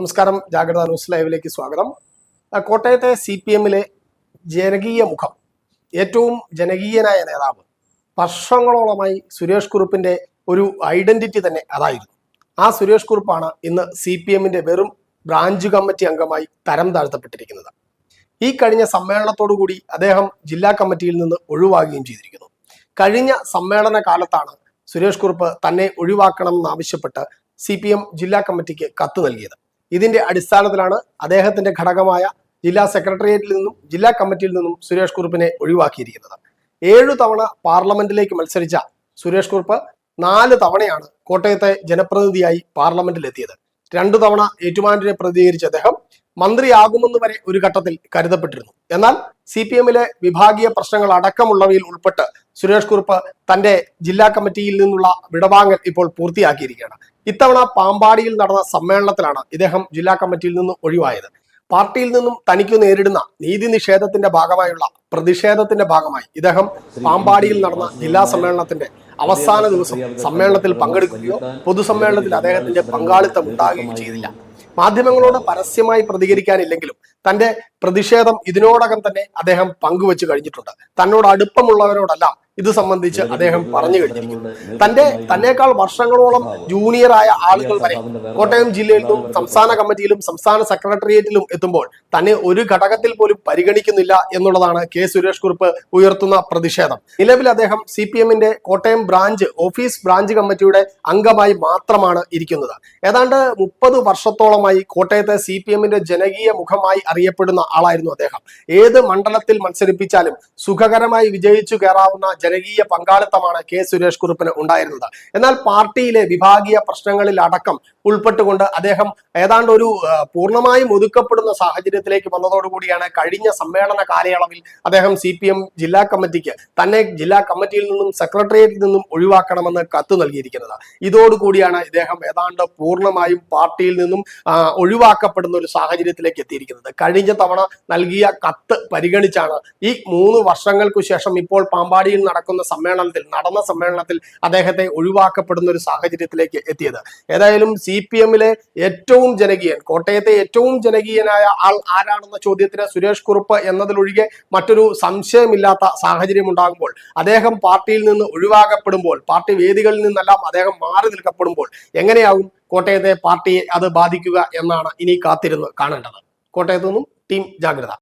നമസ്കാരം ജാഗ്രത ന്യൂസ് ലൈവിലേക്ക് സ്വാഗതം. കോട്ടയത്തെ സി പി എമ്മിലെ ജനകീയ മുഖം ഏറ്റവും ജനകീയനായ നേതാവ് വർഷങ്ങളോളമായി സുരേഷ് കുറുപ്പിന്റെ ഒരു ഐഡന്റിറ്റി തന്നെ അതായിരുന്നു. ആ സുരേഷ് കുറുപ്പാണ് ഇന്ന് സി പി എമ്മിന്റെ വെറും ബ്രാഞ്ച് കമ്മിറ്റി അംഗമായി തരം താഴ്ത്തപ്പെട്ടിരിക്കുന്നത്. ഈ കഴിഞ്ഞ സമ്മേളനത്തോടു കൂടി അദ്ദേഹം ജില്ലാ കമ്മിറ്റിയിൽ നിന്ന് ഒഴിവാകുകയും ചെയ്തിരിക്കുന്നു. കഴിഞ്ഞ സമ്മേളന കാലത്താണ് സുരേഷ് കുറുപ്പ് തന്നെ ഒഴിവാക്കണം എന്നാവശ്യപ്പെട്ട് സി പി എം ജില്ലാ കമ്മിറ്റിക്ക് കത്ത് നൽകിയത്. ഇതിന്റെ അടിസ്ഥാനത്തിലാണ് അദ്ദേഹത്തിന്റെ ഘടകമായ ജില്ലാ സെക്രട്ടേറിയറ്റിൽ നിന്നും ജില്ലാ കമ്മിറ്റിയിൽ നിന്നും സുരേഷ് കുറുപ്പിനെ ഒഴിവാക്കിയിരിക്കുന്നത്. ഏഴു തവണ പാർലമെന്റിലേക്ക് മത്സരിച്ച സുരേഷ് കുറുപ്പ് നാല് തവണയാണ് കോട്ടയത്തെ ജനപ്രതിനിധിയായി പാർലമെന്റിൽ എത്തിയത് രണ്ടു തവണ ഏറ്റുമാനൂരിനെ പ്രതികരിച്ച അദ്ദേഹം മന്ത്രിയാകുമെന്ന് വരെ ഒരു ഘട്ടത്തിൽ കരുതപ്പെട്ടിരുന്നു. എന്നാൽ സി പി എമ്മിലെ വിഭാഗീയ പ്രശ്നങ്ങൾ അടക്കമുള്ളവയിൽ ഉൾപ്പെട്ട് സുരേഷ് കുറുപ്പ് തന്റെ ജില്ലാ കമ്മിറ്റിയിൽ നിന്നുള്ള വിടവാങ്ങൽ ഇപ്പോൾ പൂർത്തിയാക്കിയിരിക്കുകയാണ്. ഇത്തവണ പാമ്പാടിയിൽ നടന്ന സമ്മേളനത്തിലാണ് ഇദ്ദേഹം ജില്ലാ കമ്മിറ്റിയിൽ നിന്ന് ഒഴിവായത്. പാർട്ടിയിൽ നിന്നും തനിക്ക് നേരിടുന്ന നീതി നിഷേധത്തിന്റെ ഭാഗമായുള്ള പ്രതിഷേധത്തിന്റെ ഭാഗമായി ഇദ്ദേഹം പാമ്പാടിയിൽ നടന്ന ജില്ലാ സമ്മേളനത്തിന്റെ അവസാന ദിവസം സമ്മേളനത്തിൽ പങ്കെടുക്കുകയോ പൊതുസമ്മേളനത്തിൽ അദ്ദേഹത്തിന്റെ പങ്കാളിത്തം ഉണ്ടാകുകയോ ചെയ്തില്ല. മാധ്യമങ്ങളോട് പരസ്യമായി പ്രതികരിക്കാനില്ലെങ്കിലും തന്റെ പ്രതിഷേധം ഇതിനോടകം തന്നെ അദ്ദേഹം പങ്കുവച്ചു കഴിഞ്ഞിട്ടുണ്ട്. തന്നോട് അടുപ്പമുള്ളവരോടല്ല ഇത് സംബന്ധിച്ച് അദ്ദേഹം പറഞ്ഞു കഴിഞ്ഞിരിക്കുന്നു തന്റെ തന്നെക്കാൾ വർഷങ്ങളോളം ജൂനിയറായ ആളുകൾ വരെ കോട്ടയം ജില്ലയിലും സംസ്ഥാന കമ്മിറ്റിയിലും സംസ്ഥാന സെക്രട്ടേറിയറ്റിലും എത്തുമ്പോൾ തന്നെ ഒരു ഘടകത്തിൽ പോലും പരിഗണിക്കുന്നില്ല എന്നുള്ളതാണ് കെ സുരേഷ് കുറുപ്പ് ഉയർത്തുന്ന പ്രതിഷേധം. നിലവിൽ അദ്ദേഹം സി പി എമ്മിന്റെ കോട്ടയം ബ്രാഞ്ച് ഓഫീസ് ബ്രാഞ്ച് കമ്മിറ്റിയുടെ അംഗമായി മാത്രമാണ് ഇരിക്കുന്നത്. ഏതാണ്ട് മുപ്പത് വർഷത്തോളമായി കോട്ടയത്തെ സി പി എമ്മിന്റെ ജനകീയ മുഖമായി അറിയപ്പെടുന്ന ആളായിരുന്നു അദ്ദേഹം. ഏത് മണ്ഡലത്തിൽ മത്സരിപ്പിച്ചാലും സുഖകരമായി വിജയിച്ചു കയറാവുന്ന ജനകീയ പങ്കാളിത്തമാണ് കെ സുരേഷ് കുറുപ്പിന് ഉണ്ടായിരുന്നത്. എന്നാൽ പാർട്ടിയിലെ വിഭാഗീയ പ്രശ്നങ്ങളിൽ അടക്കം ഉൾപ്പെട്ടുകൊണ്ട് അദ്ദേഹം ഏതാണ്ട് ഒരു പൂർണമായും ഒതുക്കപ്പെടുന്ന സാഹചര്യത്തിലേക്ക് വന്നതോടുകൂടിയാണ് കഴിഞ്ഞ സമ്മേളന കാലയളവിൽ അദ്ദേഹം സി പി എം ജില്ലാ കമ്മിറ്റിക്ക് തന്നെ ജില്ലാ കമ്മിറ്റിയിൽ നിന്നും സെക്രട്ടേറിയറ്റിൽ നിന്നും ഒഴിവാക്കണമെന്ന് കത്ത് നൽകിയിരിക്കുന്നത്. ഇതോടുകൂടിയാണ് ഇദ്ദേഹം ഏതാണ്ട് പൂർണമായും പാർട്ടിയിൽ നിന്നും ഒഴിവാക്കപ്പെടുന്ന ഒരു സാഹചര്യത്തിലേക്ക് എത്തിയിരിക്കുന്നത്. കഴിഞ്ഞ തവണ നൽകിയ കത്ത് പരിഗണിച്ചാണ്. ഈ മൂന്ന് വർഷങ്ങൾക്കു ശേഷം ഇപ്പോൾ പാമ്പാടിയിൽ നടക്കുന്ന സമ്മേളനത്തിൽ നടന്ന സമ്മേളനത്തിൽ അദ്ദേഹത്തെ ഒഴിവാക്കപ്പെടുന്ന ഒരു സാഹചര്യത്തിലേക്ക് എത്തിയത്. ഏതായാലും സി പി എമ്മിലെ ഏറ്റവും ജനകീയൻ കോട്ടയത്തെ ഏറ്റവും ജനകീയനായ ആൾ ആരാണെന്ന ചോദ്യത്തിന് സുരേഷ് കുറുപ്പ് എന്നതിലൊഴികെ മറ്റൊരു സംശയമില്ലാത്ത സാഹചര്യം ഉണ്ടാകുമ്പോൾ അദ്ദേഹം പാർട്ടിയിൽ നിന്ന് ഒഴിവാക്കപ്പെടുമ്പോൾ പാർട്ടി വേദികളിൽ നിന്നെല്ലാം അദ്ദേഹം മാറി നിൽക്കപ്പെടുമ്പോൾ എങ്ങനെയാകും കോട്ടയത്തെ പാർട്ടിയെ അത് ബാധിക്കുക എന്നാണ് ഇനി കാത്തിരുന്ന് കാണേണ്ടത്. കോട്ടയത്തു നിന്നും ടീം ജാഗ്രത